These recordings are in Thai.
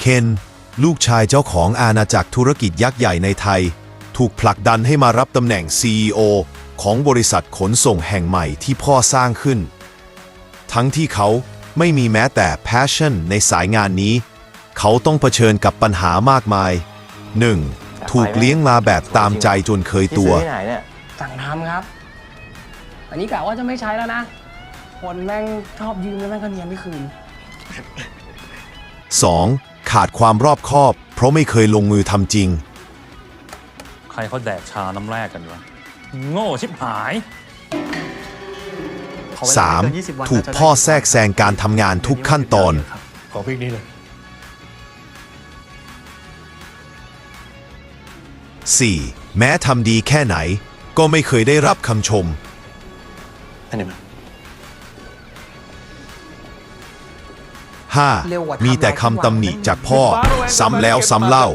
เคน ลูกชายเจ้าของอาณาจักรธุรกิจยักษ์ใหญ่ในไทย ถูกผลักดันให้มารับตำแหน่ง CEO ของบริษัทขนส่งแห่งใหม่ที่พ่อสร้างขึ้น ทั้งที่เขาไม่มีแม้แต่ passion ในสายงานนี้ เขาต้องเผชิญกับปัญหามากมาย 1. ถูกเลี้ยงมาแบบตามใจจนเคยที่ตัซื้วอที่ไหนเนี่ยสั่งทำครับ อันนี้กะว่าจะไม่ใช้แล้วนะ คนแม่งชอบยืมแล้วแม่งก็เนียนไม่คืน 2. ขาดความรอบคอบ เพราะไม่เคยลงมือทำจริง ใครเขาแดกชาน้ำแรกกันวะโง่ชิบหาย 3. ถูกพ่อแทรกแซงการทำงานทุกขั้นตอน ขอพริกนี้เลย 4. แม้ทำดีแค่ไหน ก็ไม่เคยได้รับคำชม อันนี้มา 5. มีแต่คำตำหนิจากพ่อ ซ้ำแล้วซ้ำเล่า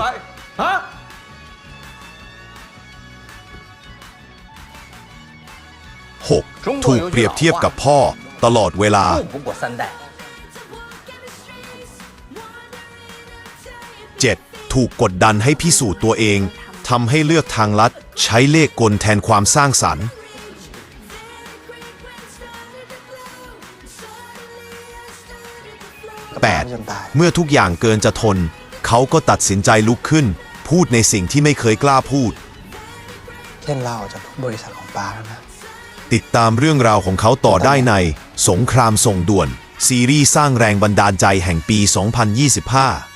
6. ถูกเปรียบเทียบกับพ่อตลอดเวลา 7. ถูกกดดันให้พิสูจน์ตัวเองทำให้เลือกทางลัดใช้เลขกลแทนความสร้างสรรค์ 8. เมื่อทุกอย่างเกินจะทน เขาก็ตัดสินใจลุกขึ้น พูดในสิ่งที่ไม่เคยกล้าพูด เช่นลาออกจากบริษัทของป้าแล้วนะติดตามเรื่องราวของเขาต่อได้ใน สงครามส่งด่วน ซีรีส์สร้างแรงบันดาลใจแห่งปี 2025